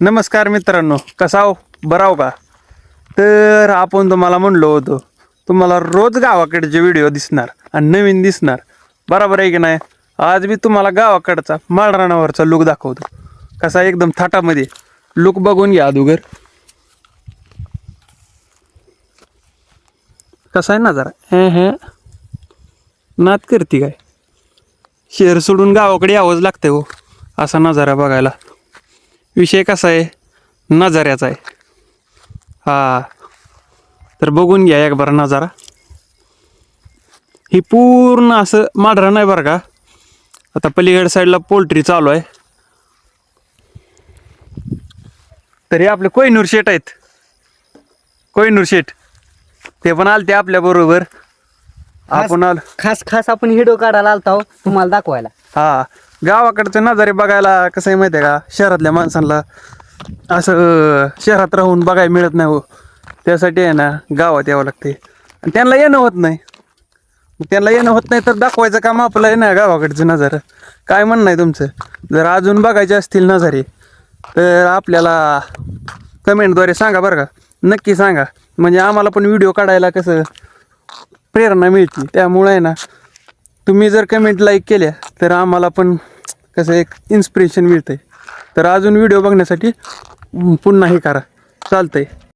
नमस्कार मित्रांनो कसा हो बरा हो का? तर आपण तुम्हाला म्हणलो होतो तुम्हाला रोज गावाकडचे व्हिडिओ दिसणार आणि नवीन दिसणार. बरोबर आहे की नाही? आज मी तुम्हाला गावाकडचा माळरानावरचा लुक दाखवतो. कसा एकदम थाटामध्ये. लुक बघून घ्या अदुगर. कसा आहे ना जरा हे हे. नात करते काय? शहर सोडून गावाकडे यावंच लागते हो असा नजारा बघायला. विषय कसा आहे? नजाऱ्याचा आहे. हा. तर बघून घ्या एक बरा नजारा. ही पूर्ण असं माढरा नाही बरं का? आता पलीकड साईडला पोल्ट्री चालू आहे. तरी आपले कोयनूर शेट आहेत. कोयनूर शेट. ते पण आलते आपल्या बरोबर. आपण आलो. खास खास आपण व्हिडिओ काढायला आलता तुम्हाला दाखवायला. हा. गावाकडचं नजारे बघायला कसं आहे माहिती आहे का? शहरातल्या माणसांना असं शहरात राहून बघायला मिळत नाही हो. त्यासाठी आहे ना गावात यावं लागते आणि त्यांना येणं होत नाही. त्यांना येणं होत नाही तर दाखवायचं काम आपलं आहे ना गावाकडचं नजारं. काय म्हणणं आहे तुमचं? जर अजून बघायचे असतील नजारे तर आपल्याला कमेंटद्वारे सांगा बरं का. नक्की सांगा. म्हणजे आम्हाला पण व्हिडिओ काढायला कसं प्रेरणा मिळते. त्यामुळे आहे ना तुम्ही जर कमेंट लाईक केल्या तर आम्हाला पण कसं एक इन्स्पिरेशन मिळतं आहे तर अजून व्हिडिओ बघण्यासाठी पुन्हा हे करा. चालतं आहे